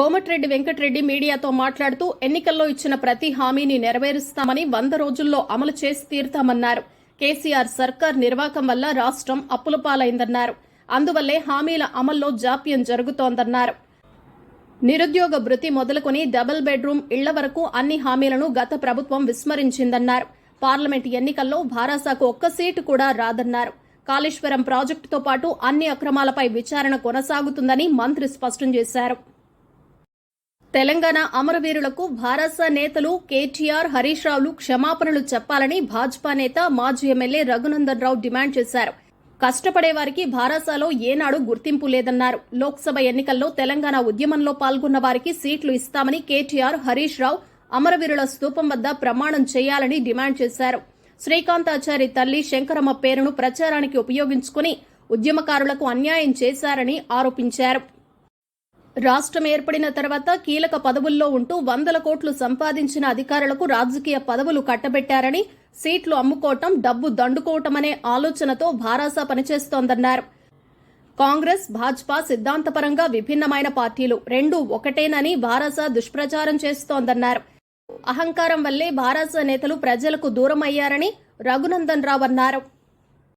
కోమటిరెడ్డి వెంకటరెడ్డి మీడియాతో మాట్లాడుతూ ఎన్నికల్లో ఇచ్చిన ప్రతి హామీని నెరవేరుస్తామని వంద రోజుల్లో అమలు చేసి తీరుతామన్నారు. కేసీఆర్ సర్కార్ నిర్వాకం వల్ల రాష్ట్రం అప్పుల పాలైందన్నారు. అందువల్లే హామీల అమల్లో జాప్యం జరుగుతోందన్నారు. నిరుద్యోగ భృతి మొదలుకొని డబుల్ బెడ్రూమ్ ఇళ్ళ వరకు అన్ని హామీలను గత ప్రభుత్వం విస్మరించిందన్నారు. పార్లమెంట్ ఎన్నికల్లో భారాసాకు ఒక్క సీటు కూడా రాదన్నారు. కాళేశ్వరం ప్రాజెక్టుతో పాటు అన్ని అక్రమాలపై విచారణ కొనసాగుతుందని మంత్రి స్పష్టం చేశారు. తెలంగాణ అమరవీరులకు భారస నేతలు కేటీఆర్ హరీష్ రావులు క్షమాపణలు చెప్పాలని భాజపా నేత మాజీ ఎమ్మెల్యే రఘునందన్ రావు డిమాండ్ చేశారు. కష్టపడే వారికి భారసాలో ఏనాడు గుర్తింపు లేదన్నారు. లోక్సభ ఎన్నికల్లో తెలంగాణ ఉద్యమంలో పాల్గొన్న వారికి సీట్లు ఇస్తామని కేటీఆర్ హరీష్ రావు అమరవీరుల స్తూపం వద్ద ప్రమాణం చేయాలని డిమాండ్ చేశారు. శ్రీకాంతాచారి తల్లి శంకరమ్మ పేరును ప్రచారానికి ఉపయోగించుకుని ఉద్యమకారులకు అన్యాయం చేశారని ఆరోపించారు. రాష్ట్రం ఏర్పడిన తర్వాత కీలక పదవుల్లో ఉంటూ వందల కోట్లు సంపాదించిన అధికారులకు రాజకీయ పదవులు కట్టబెట్టారని సీట్లు అమ్ముకోవటం డబ్బు దండుకోవటమనే ఆలోచనతో భారాస పనిచేస్తోందన్నారు. కాంగ్రెస్ భాజపా సిద్ధాంతపరంగా విభిన్నమైన పార్టీలు రెండు ఒకటేనని భారస దుష్ప్రచారం చేస్తోందన్నారు. అహంకారం వల్లే భారస నేతలు ప్రజలకు దూరం అయ్యారని రఘునందన్ రావు అన్నారు.